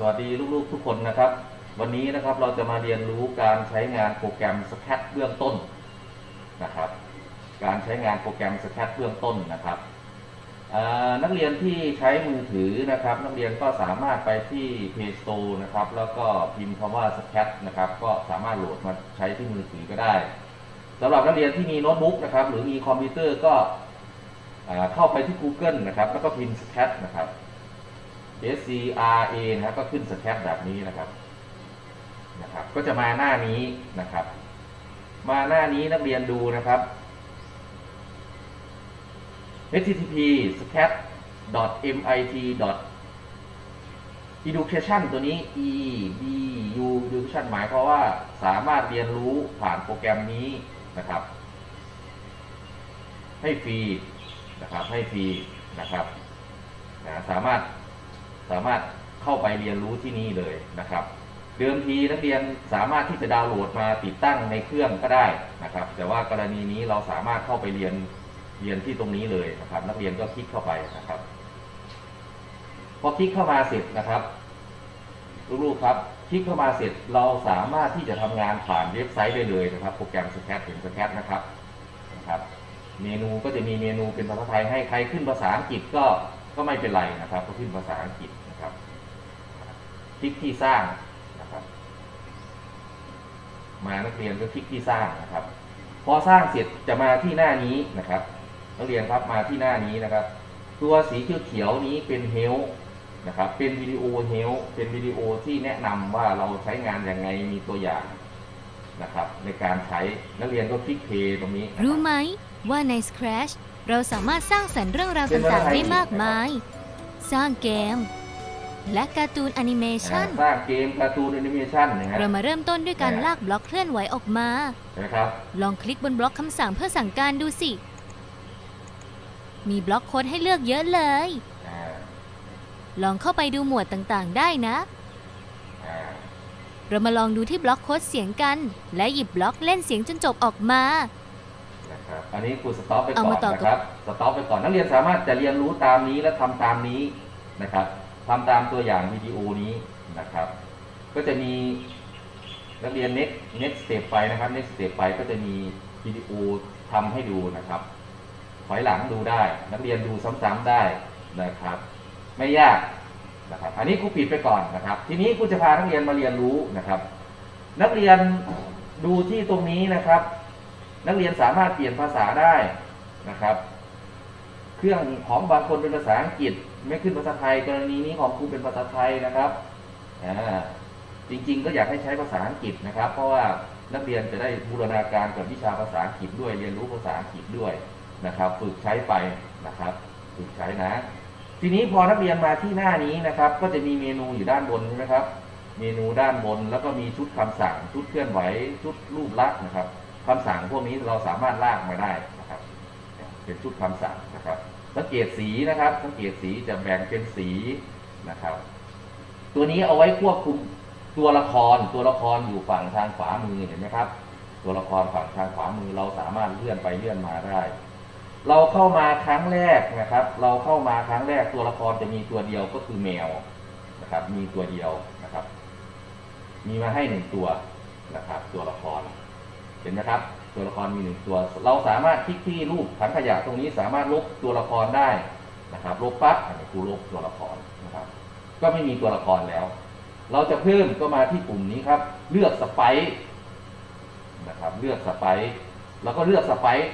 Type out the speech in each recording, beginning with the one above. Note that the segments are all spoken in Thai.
สวัสดีลูกๆทุกคนนะครับ วันนี้นะครับเราจะมาเรียนรู้การใช้งานโปรแกรม Scat เบื้องต้นนะครับ การใช้งานโปรแกรม Scat เบื้องต้นนะครับนักเรียนที่ใช้มือถือนะครับ นักเรียนก็สามารถไปที่ Play Store นะครับ แล้วก็พิมพ์คำว่า Scat นะครับ ก็สามารถโหลดมาใช้ที่มือถือก็ได้สำหรับนักเรียนที่มีโน้ตบุ๊กนะครับ หรือมีคอมพิวเตอร์ก็เข้าไปที่ Google นะครับ แล้วก็พิมพ์ Scat นะครับ S C R A นะครับก็ขึ้นสแคปแบบนี้นะครับนะครับ ก็จะมาหน้านี้นะครับ มาหน้านี้นักเรียนดูนะครับ http scat mit education ตัวนี้ e d u education หมายความว่าสามารถเรียนรู้ผ่านโปรแกรมนี้นะครับ ให้ฟรีนะครับให้ฟรีนะครับนะสามารถ สามารถเข้าไปเรียนรู้ที่นี่เลยนะครับ เดิมทีนักเรียนสามารถที่จะดาวน์โหลดมาติดตั้งในเครื่องก็ได้นะครับ แต่ว่ากรณีนี้เราสามารถเข้าไปเรียนเรียนที่ตรงนี้เลยนะครับ นักเรียนก็คลิกเข้าไปนะครับพอคลิกเข้ามาเสร็จนะครับลูกๆครับคลิกเข้ามาเสร็จเราสามารถที่จะทำงานผ่านเว็บไซต์ได้เลยนะครับ โปรแกรมสแคทเห็นสแคทนะครับนะครับ เมนูก็จะมีเมนูเป็นภาษาไทยให้ใครขึ้นภาษาอังกฤษก็ ก็ไม่เป็นไรนะครับก็ขึ้นภาษาอังกฤษนะครับคลิกที่สร้างนะครับ มานักเรียนก็คลิกที่สร้างนะครับ พอสร้างเสร็จจะมาที่หน้านี้นะครับ นักเรียนครับมาที่หน้านี้นะครับ ตัวสีเขียวๆนี้เป็นเฮลนะครับเป็นวิดีโอเฮลเป็นวิดีโอที่แนะนำว่าเราใช้งานยังไงมีตัวอย่างนะครับ ในการใช้นักเรียนก็คลิกเพย์ตรงนี้ รู้ไหมว่าใน Scratch เราสามารถสร้างสรรค์เรื่องราวต่างๆได้มากมาย สร้างเกม และการ์ตูนแอนิเมชันสร้างเกมการ์ตูนแอนิเมชันนะฮะเรามาเริ่มต้นด้วยการลากบล็อกเคลื่อนไหวออกมานะครับลองคลิกบนบล็อกคำสั่งเพื่อสั่งการดูสิ มีบล็อกโค้ดให้เลือกเยอะเลยอ่าลองเข้าไปดูหมวดต่างๆ ได้นะอ่าเรามาลองดูที่บล็อกโค้ดเสียงกัน และหยิบบล็อกเล่นเสียงจนจบออกมานะครับ อันนี้ครูสต็อปไปก่เอาอนมาต่อนะครับสต็อปไปก่อนนักเรียนสามารถจะเรียนรู้ตามนี้และทำตามนี้นะครับทำตามตัวอย่างวิดีโอนี้นะครับ ก็จะมีนักเรียน next next step ไปนะครับ next step ไปก็จะมีวิดีโอทำให้ดูนะครับถอยหลังดูได้ นักเรียนดูซ้ำๆได้นะครับ ไม่ยากนะครับ อันนี้ครูปิดไปก่อนนะครับ ทีนี้ครูจะพานักเรียนมาเรียนรู้นะครับ นักเรียนดูที่ตรงนี้นะครับ นักเรียนสามารถเปลี่ยนภาษาได้นะครับ เครื่องของบางคนเป็นภาษาอังกฤษ ไม่ขึ้นภาษาไทยกรณีนี้ของครูเป็นภาษาไทยนะครับจริงๆ ก็อยากให้ใช้ภาษาอังกฤษนะครับ เพราะว่านักเรียนจะได้บูรณาการกับวิชาภาษาอังกฤษด้วยเรียนรู้ภาษาอังกฤษด้วยนะครับ ฝึกใช้ไปนะครับ ฝึกใช้นะทีนี้พอนักเรียนมาที่หน้านี้นะครับ ก็จะมีเมนูอยู่ด้านบนใช่ไหมครับ เมนูด้านบนแล้วก็มีชุดคำสั่ง ชุดเคลื่อนไหว ชุดรูปลักษณ์นะครับ คำสั่งพวกนี้เราสามารถลากมาได้นะครับ เป็นชุดคำสั่งนะครับ สังเกตสีนะครับ สังเกตสีจะแบ่งเป็นสีนะครับ ตัวนี้เอาไว้ควบคุมตัวละคร ตัวละครอยู่ฝั่งทางขวามือเห็นไหมครับ ตัวละครฝั่งทางขวามือเราสามารถเลื่อนไปเลื่อนมาได้ เราเข้ามาครั้งแรกนะครับ เราเข้ามาครั้งแรกตัวละครจะมีตัวเดียวก็คือแมวนะครับ มีตัวเดียวนะครับ มีมาให้หนึ่งตัวนะครับ ตัวละ ห็นไหมครับ ตัวละครมีหนึ่งตัว เราสามารถคลิกที่รูปถังขยะตรงนี้สามารถลบตัวละครได้นะครับลบปั๊บอันนี้คือลบตัวละครนะครับ ก็ไม่มีตัวละครแล้ว เราจะเพิ่มก็มาที่ปุ่มนี้ครับ เลือกสไปซ์นะครับ เลือกสไปซ์แล้วก็เลือกสไปซ์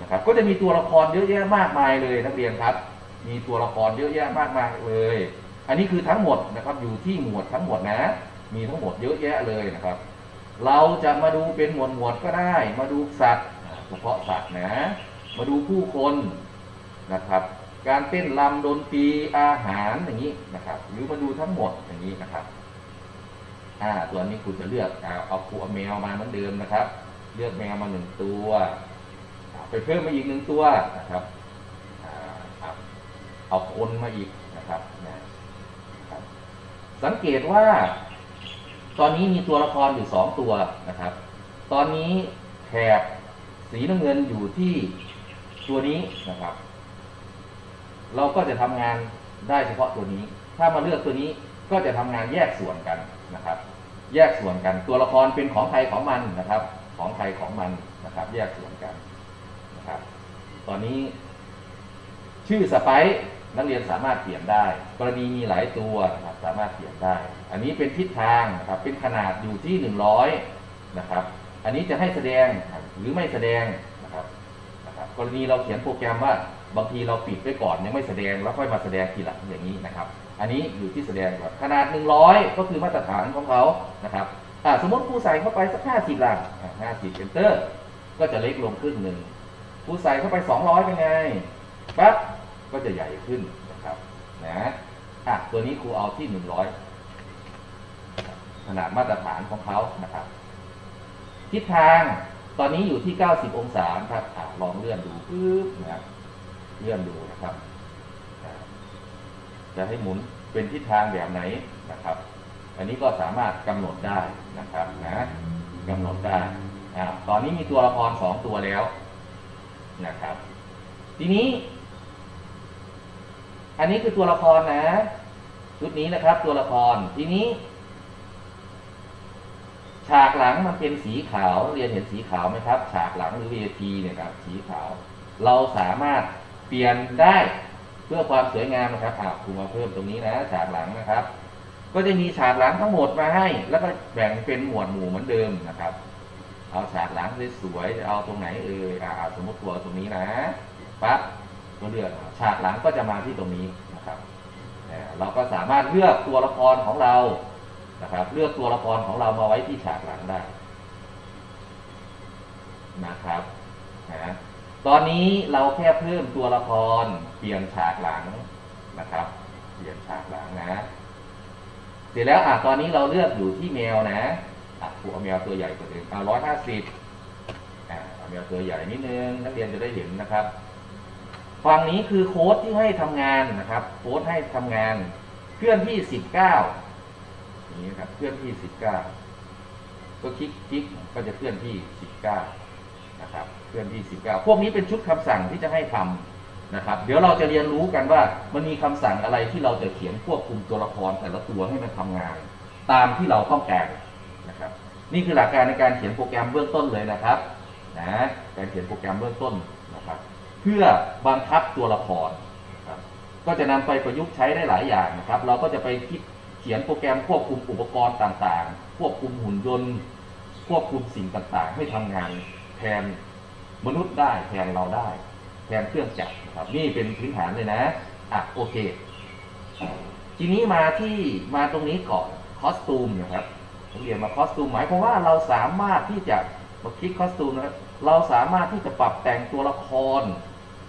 นะครับก็จะมีตัวละครเยอะแยะมากมายเลยนักเรียนครับ มีตัวละครเยอะแยะมากมายเลย อันนี้คือทั้งหมดนะครับอยู่ที่หมวดทั้งหมดนะ มีทั้งหมดเยอะแยะเลยนะครับ เราจะมาดูเป็นหมวดหมวดก็ได้ มาดูสัตว์เฉพาะสัตว์นะ มาดูผู้คนนะครับ การเต้นรำดนตรีอาหารอย่างนี้นะครับ หรือมาดูทั้งหมดอย่างนี้นะครับอ่าตัวนี้คุณจะเลือกเอาเอาครูเอาแมวมาเหมือนเดิมนะครับ เลือกแมวมาหนึ่งตัวไปเพิ่มมาอีกหนึ่งตัวนะครับเอาคนมาอีกนะครับนะครับสังเกตว่า ตอนนี้มีตัวละครอยู่สองตัวนะครับ ตอนนี้แถบสีน้ำเงินอยู่ที่ตัวนี้นะครับ เราก็จะทำงานได้เฉพาะตัวนี้ ถ้ามาเลือกตัวนี้ก็จะทำงานแยกส่วนกันนะครับ แยกส่วนกัน ตัวละครเป็นของใครของมันนะครับ ของใครของมันนะครับ แยกส่วนกันนะครับ ตอนนี้ ชื่อสไป นักเรียนสามารถเปลี่ยนได้ กรณีมีหลายตัวนะครับสามารถเปลี่ยนได้ อันนี้เป็นทิศทางนะครับเป็นขนาดอยู่ที่ 100นะครับอันนี้จะให้แสดงหรือไม่แสดงนะครับนะครับกรณีเราเขียนโปรแกรมว่าบางทีเราปิดไว้ก่อนยังไม่แสดงแล้วค่อยมาแสดงทีหลังอย่างนี้นะครับ อันนี้อยู่ที่แสดงก่อนขนาด 100 ก็คือมาตรฐานของเขานะครับสมมติครูใส่เข้าไปสัก 50หลักอ่า50 enter ก็จะเล็กลงครึ่งหนึ่งครูใส่เข้าไป 200 เป็นไงปั๊บ ก็จะใหญ่ขึ้นนะครับนะอะตัวนี้ครูเอาที่100ขนาดมาตรฐานของเขานะครับ ทิศทางตอนนี้อยู่ที่ 90 องศาครับอลองเลื่อนดูปึ๊บนะครับเลื่อนดูนะครับ จะให้หมุนเป็นทิศทางแบบไหนนะครับ อันนี้ก็สามารถกำหนดได้นะครับนะกำหนดได้อ่าตอนนี้มีตัวละครสองตัวแล้วนะครับ ทีนี้ อันนี้คือตัวละครนะ ชุดนี้นะครับ ตัวละครทีนี้ ฉากหลังมันเป็นสีขาวเรียนเห็นสีขาวไหมครับ ฉากหลังหรือ VAT เนี่ยครับ สีขาว เราสามารถเปลี่ยนได้เพื่อความสวยงามนะครับอ่าครูมาเพิ่มตรงนี้นะ ฉากหลังนะครับ ก็จะมีฉากหลังทั้งหมดมาให้ แล้วก็แบ่งเป็นหมวดหมู่เหมือนเดิมนะครับ เอาฉากหลังสวยๆจะเอาตรงไหนเอ่ยอ่าสมมติตัวตรงนี้นะปั๊บ ก็เลือกฉากหลังก็จะมาที่ตรงนี้นะครับเราก็สามารถเลือกตัวละครของเรานะครับ เลือกตัวละครของเรามาไว้ที่ฉากหลังได้นะครับนะตอนนี้เราแค่เพิ่มตัวละครเปลี่ยนฉากหลังนะครับ เปลี่ยนฉากหลังนะ เสร็จแล้วอะตอนนี้เราเลือกอยู่ที่แมวนะอะผูเอาแมวตัวใหญ่กว่าเดิมเอาร้อยห้าสิบอ่าแมวตัวใหญ่นิดนึงนักเรียนจะได้เห็นนะครับ ฝั่งนี้คือโค้ดที่ให้ทำงานนะครับ โค้ดให้ทำงานเคลื่อนที่สิบเก้านี้ครับเคลื่อนที่19ก็คลิกคลิกก็จะเคลื่อนที่19นะครับเคลื่อนที่19พวกนี้เป็นชุดคำสั่งที่จะให้ทำนะครับ เดี๋ยวเราจะเรียนรู้กันว่ามันมีคำสั่งอะไรที่เราจะเขียนควบคุมตัวละครแต่ละตัวให้มันทำงาน ตามที่เราต้องการนะครับ นี่คือหลักการในการเขียนโปรแกรมเบื้องต้นเลยนะครับนะการเขียนโปรแกรมเบื้องต้นนะครับ เพื่อบังคับตัวละครครับก็จะนำไปประยุกต์ใช้ได้หลายอย่างนะครับ เราก็จะไปคิดเขียนโปรแกรมควบคุมอุปกรณ์ต่างๆ ควบคุมหุ่นยนต์ ควบคุมสิ่งต่างๆ ให้ทำงานแทนมนุษย์ได้แทนเราได้ แทนเครื่องจักรนะครับนี่เป็นพื้นฐานเลยนะอะโอเค ทีนี้มาที่มาตรงนี้ก่อนคอสตูมนะครับผมเรียนมาคอสตูมหมายความว่าเราสามารถที่จะมาคลิกคอสตูมนะครับเราสามารถที่จะปรับแต่งตัวละคร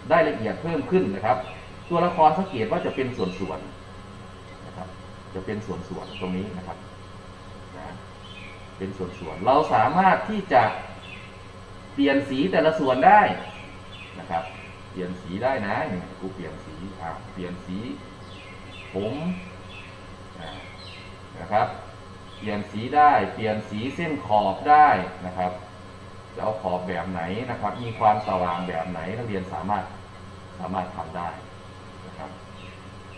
ได้ละเอียดเพิ่มขึ้นนะครับ ตัวละครสังเกตว่าจะเป็นส่วนๆนะครับ จะเป็นส่วนๆตรงนี้นะครับนะเป็นส่วนๆเราสามารถที่จะเปลี่ยนสีแต่ละส่วนได้นะครับ เปลี่ยนสีได้นะนี่กูเปลี่ยนสีอ่าเปลี่ยนสีผมนะครับ เปลี่ยนสีได้ เปลี่ยนสีเส้นขอบได้นะครับ จะเอาขอบแบบไหนนะครับ มีความสว่างแบบไหนนักเรียนสามารถสามารถทำได้นะครับ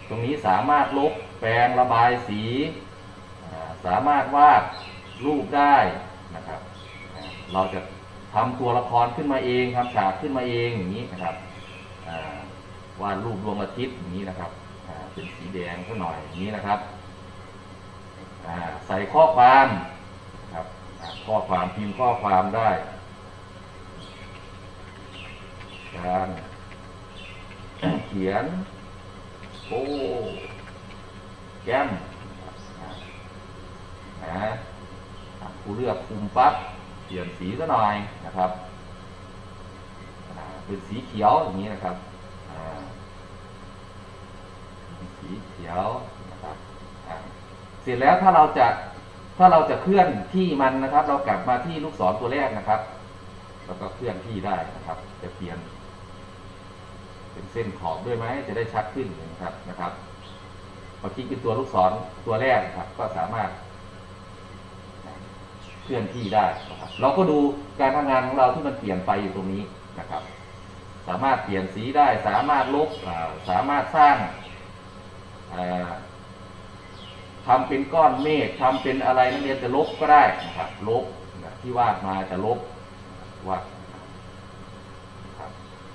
ตรงนี้สามารถลบแปรงระบายสีสามารถวาดรูปได้นะครับ เราจะทำตัวละครขึ้นมาเองทำฉากขึ้นมาเองอย่างนี้นะครับวาดรูปดวงอาทิตย์อย่างนี้นะครับเป็นสีแดงสักหน่อยอย่างนี้นะครับใส่ข้อความนะครับข้อความพิมพ์ข้อความได้ การเขียนโอ้แก้มนะอะครูเลือกคุมปั๊บเปลี่ยนสีซะหน่อยนะครับเป็นสีเขียวอย่างนี้นะครับสีเขียวนะครับเสร็จแล้วถ้าเราจะถ้าเราจะเคลื่อนที่มันนะครับ เรากลับมาที่ลูกศรตัวแรกนะครับ แล้วก็เคลื่อนที่ได้นะครับ จะเปลี่ยน เป็นเส้นขอบด้วยไหมจะได้ชัดขึ้นนะครับนะครับพอคลิกเป็นตัวลูกศรตัวแรกครับ ก็สามารถเคลื่อนที่ได้นะครับเราก็ดูการทำงานของเราที่มันเปลี่ยนไปอยู่ตรงนี้นะครับ สามารถเปลี่ยนสีได้ สามารถลบสามารถสร้างอ่าทำเป็นก้อนเมฆทำเป็นอะไรนักเรียนจะลบก็ได้นะครับลบที่วาดมาจะลบวาด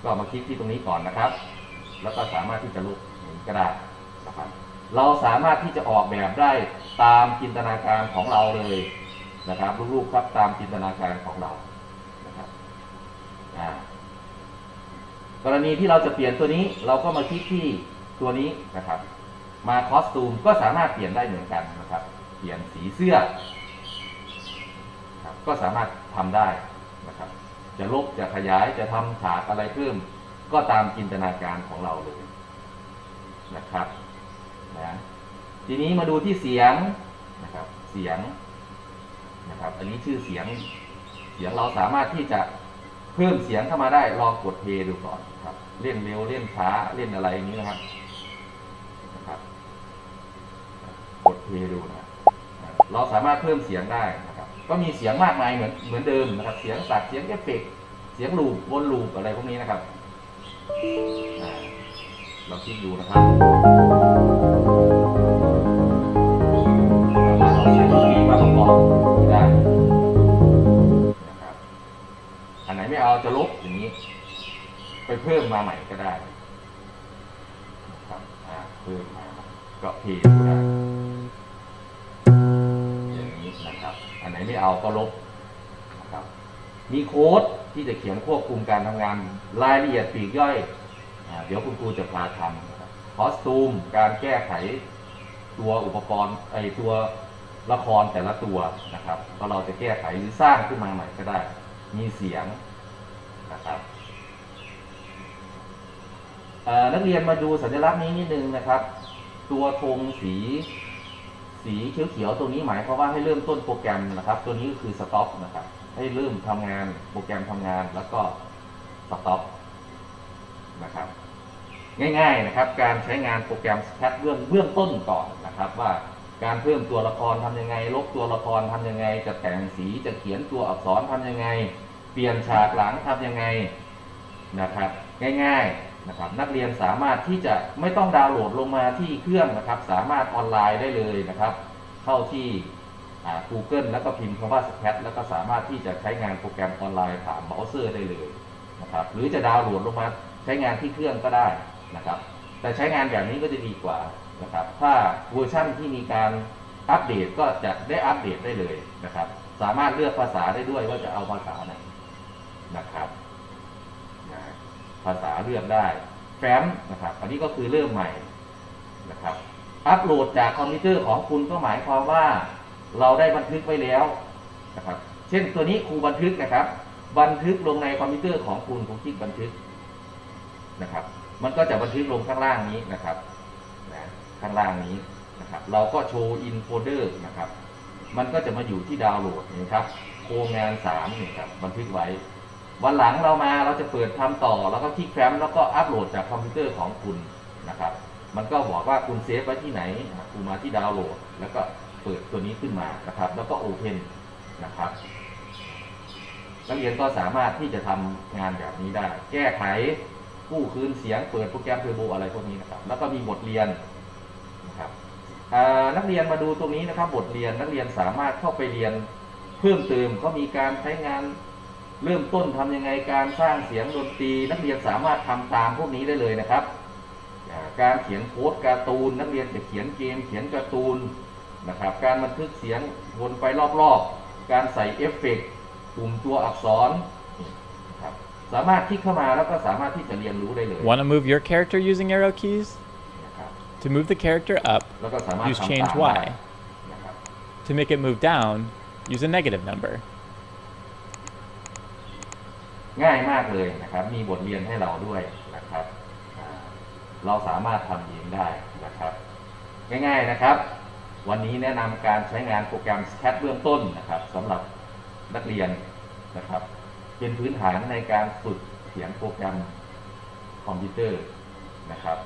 ก็มาคลิกที่ตรงนี้ก่อนนะครับ แล้วก็สามารถที่จะลบอย่างนี้ก็ได้นะครับเราสามารถที่จะออกแบบได้ตามจินตนาการของเราเลยนะครับลูกๆครับตามจินตนาการของเรานะครับกรณีที่เราจะเปลี่ยนตัวนี้เราก็มาคลิกที่ตัวนี้นะครับ มาคอสตูมก็สามารถเปลี่ยนได้เหมือนกันนะครับ เปลี่ยนสีเสื้อก็สามารถทำได้นะครับ จะลบจะขยายจะทำฉากอะไรเพิ่ม ก็ตามจินตนาการของเราเลยนะครับนะทีนี้มาดูที่เสียงนะครับเสียงนะครับ อันนี้ชื่อเสียงเสียงเราสามารถที่จะเพิ่มเสียงเข้ามาได้ลองกดเพดูก่อนครับ เล่นเร็วเล่นช้าเล่นอะไรอย่างนี้นะครับนะครับ กดเพดูนะเราสามารถเพิ่มเสียงได้ ก็มีเสียงมากมายเหมือนเหมือนเดิมนะครับ เสียงสัตว์เสียงเอฟเฟกเสียงลูปวนลูปอะไรพวกนี้นะครับอ่าเราคลิกดูนะครับสามารถเอาเสียงดนตรีมาประกอบได้นะครับอันไหนไม่เอาจะลบอย่างนี้ ไปเพิ่มมาใหม่ก็ได้นะครับเพิ่มมาก็เพลย์ดูได้ ไหนไม่เอาก็ลบนะครับมีโค้ดที่จะเขียนควบคุมการทำงานรายละเอียดปลีกย่อยอเดี๋ยวคุณครูจะพาทำครับคอสตูมการแก้ไขตัวอุปกรณ์ไอตัวละครแต่ละตัวนะครับก็เราจะแก้ไขหรือสร้างขึ้นมาใหม่ก็ได้ มีเสียงนะครับเอ่อนักเรียนมาดูสัญลักษณ์นี้นิดนึงนะครับ ตัวธงสี สีเขียวๆตรงนี้หมายความว่าให้เริ่มต้นโปรแกรมนะครับ ตัวนี้ก็คือสต็อปนะครับ ให้เริ่มทำงานโปรแกรมทำงานแล้วก็สต็อปนะครับ ง่าย ๆนะครับ การใช้งานโปรแกรมแคทเบื้องเบื้องต้นก่อนนะครับ ว่าการเพิ่มตัวละครทำยังไง ลบตัวละครทำยังไง จะแต่งสีจะเขียนตัวอักษรทำยังไง เปลี่ยนฉากหลังทำยังไงนะครับ ง่าย ๆ นะครับนักเรียนสามารถที่จะไม่ต้องดาวน์โหลดลงมาที่เครื่องนะครับ สามารถออนไลน์ได้เลยนะครับ เข้าที่ Google แล้วก็พิมพ์คำว่า Scat แล้วก็สามารถที่จะใช้งานโปรแกรมออนไลน์ผ่านเบราว์เซอร์ได้เลยนะครับหรือจะดาวน์โหลดลงมาใช้งานที่เครื่องก็ได้นะครับ แต่ใช้งานแบบนี้ก็จะดีกว่านะครับ ถ้าเวอร์ชั่นที่มีการอัปเดตก็จะได้อัปเดตได้เลยนะครับ สามารถเลือกภาษาได้ด้วยว่าจะเอาภาษาไหนนะครับ ภาษาเลือกได้แฟ้มนะครับ อันนี้ก็คือเริ่มใหม่นะครับ อัปโหลดจากคอมพิวเตอร์ของคุณก็หมายความว่าเราได้บันทึกไว้แล้วนะครับ เช่นตัวนี้ครูบันทึกนะครับ บันทึกลงในคอมพิวเตอร์ของคุณคุณคลิกบันทึกนะครับ มันก็จะบันทึกลงข้างล่างนี้นะครับนะข้างล่างนี้นะครับ เราก็โชว์ in folder นะครับ มันก็จะมาอยู่ที่ดาวน์โหลดนะครับโครงงาน3นี่ครับบันทึกไว้ วันหลังเรามาเราจะเปิดทำต่อแล้วก็คลิกแฟ้มแล้วก็อัปโหลดจากคอมพิวเตอร์ของคุณนะครับ มันก็บอกว่าคุณเซฟไว้ที่ไหนคุณมาที่ดาวน์โหลด แล้วก็เปิดตัวนี้ขึ้นมานะครับ แล้วก็โอเพนนะครับนักเรียนก็สามารถที่จะทำงานแบบนี้ได้ แก้ไขกู้คืนเสียงเปิดโปรแกรมเทอร์โบอะไรพวกนี้นะครับ แล้วก็มีบทเรียนนะครับนักเรียนมาดูตรงนี้นะครับ บทเรียนนักเรียนสามารถเข้าไปเรียนเพิ่มเติมเขามีการใช้งาน เริ่มต้นทำยังไงการสร้างเสียงดนตรีนักเรียนสามารถทำตามพวกนี้ได้เลยนะครับอ่าการเขียนโค้ดการ์ตูน นักเรียนจะเขียนเกม เขียนการ์ตูนนะครับ การบันทึกเสียงวนไปรอบๆ การใส่เอฟเฟกต์ปุ่มตัวอักษรนะครับสามารถคลิกเข้ามาแล้วก็สามารถที่จะเรียนรู้ได้เลย Want to move your character using arrow keys? นะครับ To move the character up, แล้วก็สามารถ use ทำ change ตามได้ Y. นะครับ To make it move down, use a negative number. ง่ายมากเลยนะครับ มีบทเรียนให้เราด้วยนะครับ เราสามารถทำเองได้นะครับ ง่ายๆนะครับ วันนี้แนะนำการใช้งานโปรแกรม SCAD เบื้องต้นนะครับสำหรับนักเรียนนะครับ เป็นพื้นฐานในการฝึกเขียนโปรแกรมคอมพิวเตอร์นะครับ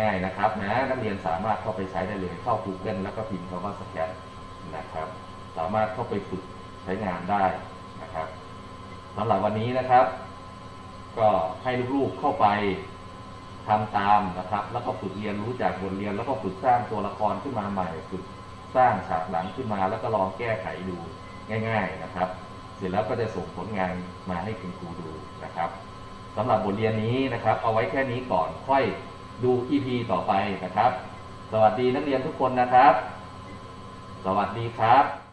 ง่ายๆนะครับนะนักเรียนสามารถเข้าไปใช้ได้เลยเข้า Google แล้วก็พิมพ์คำว่า SCAD นะครับ สามารถเข้าไปฝึกใช้งานได้นะครับ สำหรับวันนี้นะครับ ก็ให้ลูกๆเข้าไปทำตามนะครับ แล้วก็ฝึกเรียนรู้จากบทเรียน แล้วก็ฝึกสร้างตัวละครขึ้นมาใหม่ฝึกสร้างฉากหลังขึ้นมา แล้วก็ลองแก้ไขดูง่าย ๆนะครับ เสร็จแล้วก็จะส่งผลงานมาให้คุณครูดูนะครับสำหรับบทเรียนนี้นะครับ เอาไว้แค่นี้ก่อนค่อยดู EP ต่อไปนะครับ สวัสดีนักเรียนทุกคนนะครับ สวัสดีครับ